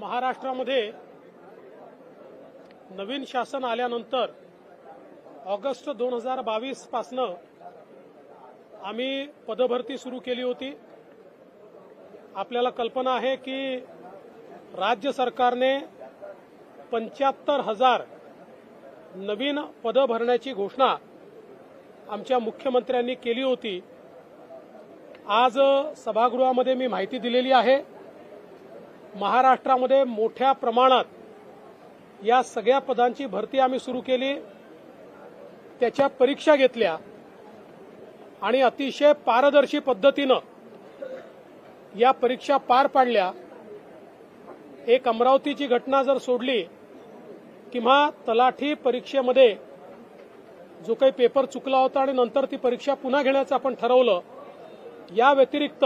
महाराष्ट्रामध्ये नवीन शासन आल्यानंतर ऑगस्ट दोन हजार बावीस पासनं आम्ही पदभरती सुरू केली होती. आपल्याला कल्पना आहे की राज्य सरकारने पंच्याहत्तर हजार नवीन पदं भरण्याची घोषणा आमच्या मुख्यमंत्र्यांनी केली होती. आज सभागृहामध्ये मी माहिती दिलेली आहे. महाराष्ट्रामध्ये मोठ्या प्रमाणात या सगळ्या पदांची भरती आम्ही सुरू केली. त्याच्या परीक्षा घेतल्या. आणि अतिशय पारदर्शी पद्धतीनं या परीक्षा पार पाडल्या. एक अमरावतीची घटना जर सोडली किंवा तलाठी परीक्षेमध्ये जो काही पेपर चुकला होता आणि नंतर ती परीक्षा पुन्हा घेण्याचं आपण ठरवलं या व्यतिरिक्त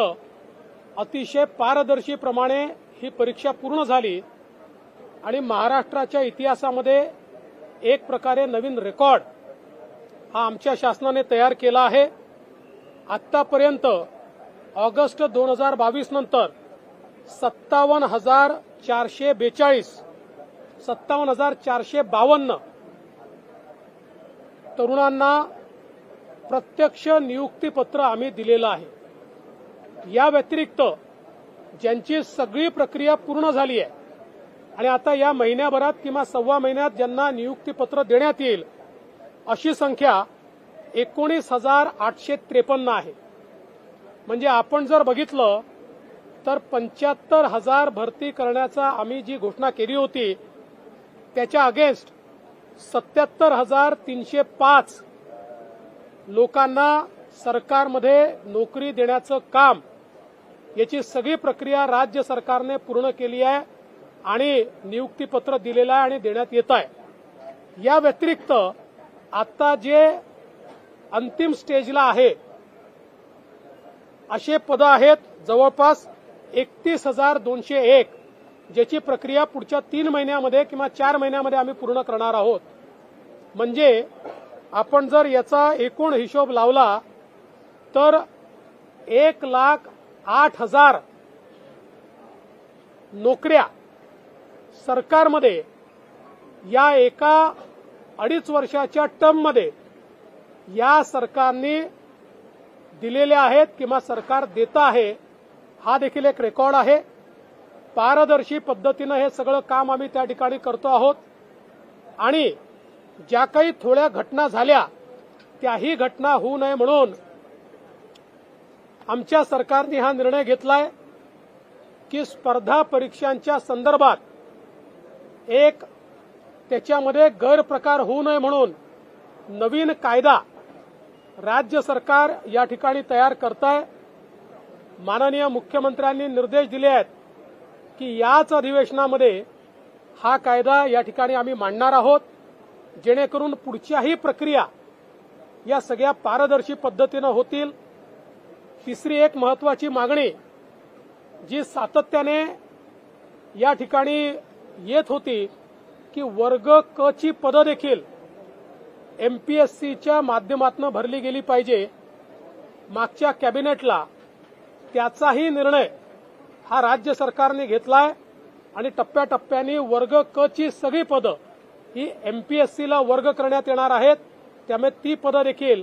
अतिशय पारदर्शीप्रमाणे ही परीक्षा पूर्ण झाली आणि महाराष्ट्राच्या इतिहासामध्ये एक प्रकारे नवीन रेकॉर्ड हा आमच्या शासनाने तयार केला आहे. आतापर्यंत ऑगस्ट दोन हजार बावीस नंतर सत्तावन्न हजार चारशे बेचाळीस सत्तावन्न हजार चारशे बावन्न तरुणांना प्रत्यक्ष नियुक्तीपत्र आम्ही दिलेलं आहे. या व्यतिरिक्त ज्यांची सगळी प्रक्रिया पूर्ण झाली आहे. आणि आता या महिन्याभरात किंवा सव्वा महिन्यात ज्यांना नियुक्तीपत्र देण्यात येईल अशी संख्या एकोणीस हजार आठशे त्रेपन्न आहे. म्हणजे आपण जर बघितलं तर पंच्याहत्तर हजार भरती करण्याचा आम्ही जी घोषणा केली होती त्याच्या अगेन्स्ट सत्याहत्तर हजार तीनशे पाच लोकांना सरकारमध्ये नोकरी देण्याचं काम याची सगळी प्रक्रिया राज्य सरकारने पूर्ण केली आहे आणि नियुक्तीपत्र दिलेलं आहे आणि देण्यात येत आहे. या व्यतिरिक्त आता जे अंतिम स्टेजला आहे असे पदं आहेत जवळपास एकतीस हजार दोनशे एक ज्याची प्रक्रिया पुढच्या तीन महिन्यामध्ये किंवा चार महिन्यामध्ये आम्ही पूर्ण करणार आहोत. म्हणजे आपण जर याचा एकूण हिशोब लावला तर एक लाख आठ हजार नोकऱ्या सरकारमध्ये या एका अडीच वर्षाच्या टर्ममध्ये या सरकारने दिलेल्या आहेत किंवा सरकार देत आहे हा देखील एक रेकॉर्ड आहे. पारदर्शी पद्धतीनं हे सगळं काम आम्ही त्या ठिकाणी करतो आहोत. आणि ज्या काही थोड्या घटना झाल्या त्याही घटना होऊ नये म्हणून आमच्या सरकारने हा निर्णय घेतलाय की स्पर्धा परीक्षांच्या संदर्भात एक त्याच्यामध्ये गैरप्रकार होऊ नये म्हणून नवीन कायदा राज्य सरकार या ठिकाणी तयार करत आहे माननीय मुख्यमंत्र्यांनी निर्देश दिले आहेत की याच अधिवेशनामध्ये हा कायदा या ठिकाणी आम्ही मांडणार आहोत. जेणेकरून पुढच्याही प्रक्रिया या सगळ्या पारदर्शी पद्धतीनं होतील. तिसरी एक महत्वाची मागणी जी सातत्याने या ठिकाणी येत होती की वर्ग क ची पदं देखील एमपीएससीच्या माध्यमातून भरली गेली पाहिजे. मागच्या कॅबिनेटला त्याचाही निर्णय हा राज्य सरकारने घेतलाय आणि टप्प्याटप्प्याने वर्ग क ची सगळी पदं ही एमपीएससीला वर्ग करण्यात येणार आहेत. त्यामुळे ती पदं देखील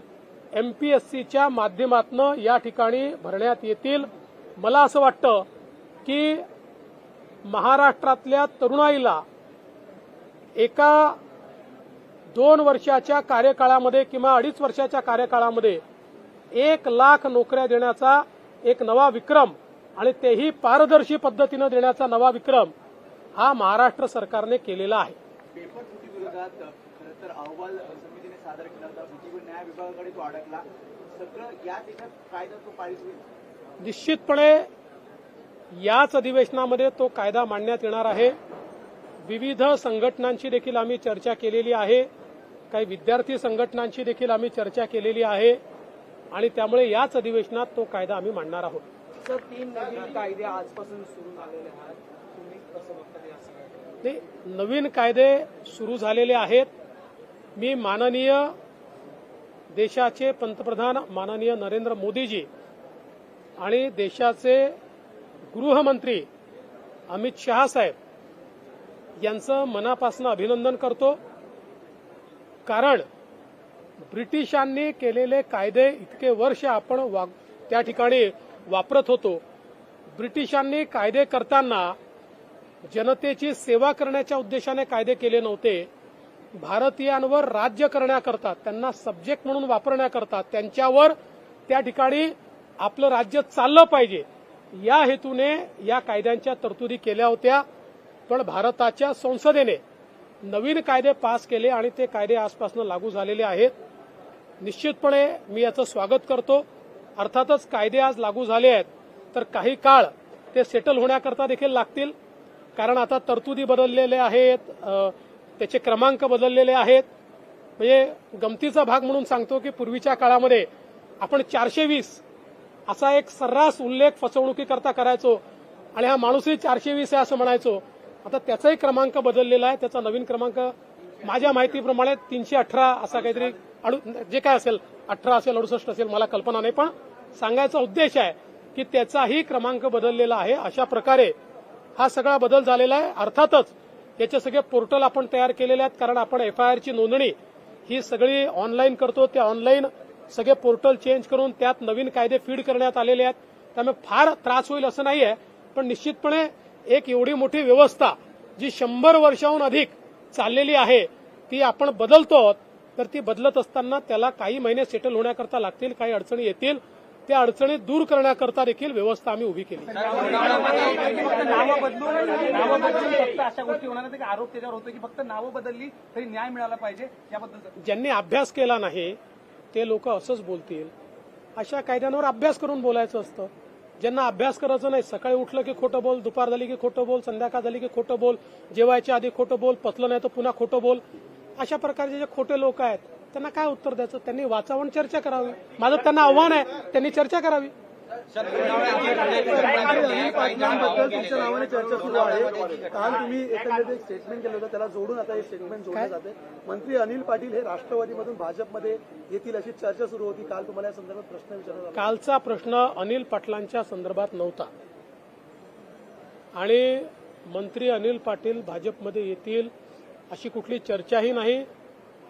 एमपीएससीच्या माध्यमातून या ठिकाणी भरण्यात येतील. मला असं वाटतं की महाराष्ट्रातल्या तरुणाईला एका दोन वर्षाच्या कार्यकाळामध्ये किंवा अडीच वर्षाच्या कार्यकाळामध्ये एक लाख नोकऱ्या देण्याचा एक नवा विक्रम आणि तेही पारदर्शी पद्धतीनं देण्याचा नवा विक्रम हा महाराष्ट्र सरकारने केलेला आहे. पेपर फुटी विरोधात खरं तर अहवाल सादर केला होता. न्याय विभागाकडे तो अडकला. सगळं याच एका कायदा तो पारित होईल. निश्चितपणे याच अधिवेशनामध्ये तो कायदा मांडण्यात येणार आहे. विविध संघटनांची देखील आम्ही चर्चा केलेली आहे. काही विद्यार्थी संघटनांची देखील आम्ही चर्चा केलेली आहे. आणि त्यामुळे याच अधिवेशनात तो कायदा आम्ही मांडणार आहोत. सर तीन नवीन कायदे आजपासून सुरू झालेले आहेत. तुम्ही कसं बघता या सगळ्या नाही नवीन कायदे सुरू झालेले आहेत. मी माननीय देशाचे पंतप्रधान माननीय नरेंद्र मोदीजी आणि देशाचे गृहमंत्री अमित शहा साहेब यांचं मनापासून अभिनंदन करतो. कारण ब्रिटिशांनी केलेले कायदे इतके वर्ष आपण वा त्या ठिकाणी वापरत होतो. ब्रिटिशांनी कायदे करताना जनतेची सेवा करण्याच्या उद्देशाने कायदे केले नव्हते. भारतीयांवर राज्य करण्याकरता त्यांना सब्जेक्ट म्हणून वापरण्याकरता त्यांच्यावर त्या ठिकाणी आपलं राज्य चाललं पाहिजे. या हेतूने या कायद्यांच्या तरतुदी केल्या होत्या. पण भारताच्या संसदेने नवीन कायदे पास केले आणि ते कायदे आजपासून लागू झालेले आहेत. निश्चितपणे मी याचं स्वागत करतो. अर्थातच कायदे आज लागू झाले आहेत. तर काही काळ ते सेटल होण्याकरता देखील लागतील. कारण आता तरतुदी बदललेले आहेत. त्याचे क्रमांक बदललेले आहेत. म्हणजे गमतीचा भाग म्हणून सांगतो की पूर्वीच्या काळामध्ये आपण चारशे वीस असा एक सर्रास उल्लेख फसवणुकीकरता करायचो आणि हा माणूसही चारशे वीस आहे असं म्हणायचो. आता त्याचाही क्रमांक बदललेला आहे. त्याचा नवीन क्रमांक माझ्या माहितीप्रमाणे तीनशे अठरा असा काहीतरी अडू जे काय असेल अठरा असेल अडुसष्ट असेल मला कल्पना नाही पण सांगायचा उद्देश आहे की त्याचाही क्रमांक बदललेला आहे. अशा प्रकारे हा सगळा बदल झालेला आहे. अर्थातच याचे सगळे पोर्टल आपण तयार केलेले आहेत कारण आपण एफ आय आरची नोंदणी ही सगळी ऑनलाईन करतो. ते ऑनलाईन सगळे पोर्टल चेंज करून त्यात नवीन कायदे फीड करण्यात आलेले आहेत. त्यामुळे फार त्रास होईल असं नाही आहे पण निश्चितपणे एक एवढी मोठी व्यवस्था जी शंभर वर्षाहून अधिक चाललेली आहे ती आपण बदलतो आहोत, तर ती बदलत असताना त्याला काही महिने सेटल होण्याकरता लागतील काही अडचणी येतील. त्या अडचणी दूर करण्याकरता देखील व्यवस्था आम्ही उभी केली. आरोप त्याच्यावर होतो की फक्त नावं बदलली तरी न्याय मिळाला पाहिजे याबद्दल ज्यांनी अभ्यास केला नाही ते लोक असंच बोलतील. अशा कायद्यांवर अभ्यास करून बोलायचं असतं. ज्यांना अभ्यास करायचं नाही सकाळी उठलं की खोटं बोल दुपार झाली की खोटं बोल संध्याकाळ झाली की खोटं बोल जेवायच्या आधी खोटं बोल पचलं नाही तर पुन्हा खोटं बोल. अशा प्रकारचे जे खोटे लोक आहेत त्यांना काय उत्तर द्यायचं? त्यांनी वाचावून चर्चा करावी. माझं त्यांना आव्हान आहे त्यांनी चर्चा करावी. पाटलांबद्दल तुमच्या नावाने चर्चा सुरू आहे काल तुम्ही एक स्टेटमेंट केलं होतं त्याला जोडून आता हे स्टेटमेंट जोडलं जाते मंत्री अनिल पाटील हे राष्ट्रवादीमधून भाजपमध्ये येतील अशी चर्चा सुरू होती. काल तुम्हाला या संदर्भात प्रश्न विचारला. कालचा प्रश्न अनिल पाटलांच्या संदर्भात नव्हता. आणि मंत्री अनिल पाटील भाजपमध्ये येतील अशी कुठली चर्चाही नाही.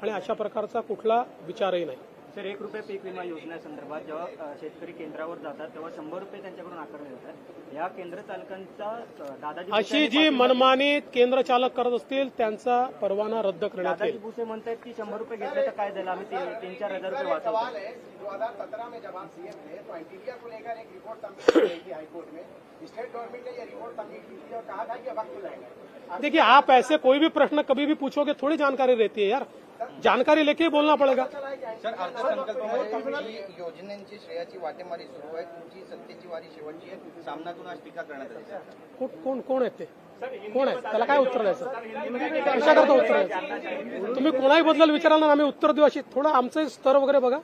आणि अशा प्रकारचा कुठला विचारही नाही. सर एक रुपये पीक विमा योजनेसंदर्भात जेव्हा शेतकरी केंद्रावर जातात तेव्हा शंभर रुपये त्यांच्याकडून आकारले जातात. या केंद्र चालकांचा दादाजी अशी जी मनमानी केंद्र चालक करत असतील त्यांचा परवाना रद्द करण्यात दादाजी येईल. भुसे म्हणतात की शंभर रुपये घेतले तर काय झालं आम्ही तीन चार हजार रुपये वाचवतो. लगेगा देखिए आप ऐसे कोई भी प्रश्न कभी भी पूछोगे थोड़ी जानकारी रहती है यार। जानकारी लेके ही बोलना पड़ेगा। सर अर्थसंकल्पामध्ये जी योजनांची श्रेयाची वाटेमारी सुरू आहे. तुमची सत्तेची वारी शेवटची आहे. सामनातून आज टीका करण्यात आली कोण कोण आहेत ते? कोण आहे त्याला काय उत्तर द्यायचं? कशाकरता उत्तर द्यायचं. तुम्ही कोणाही बद्दल विचाराल ना आम्ही उत्तर देऊ अशी. थोडं आमचं स्तर वगैरे बघा.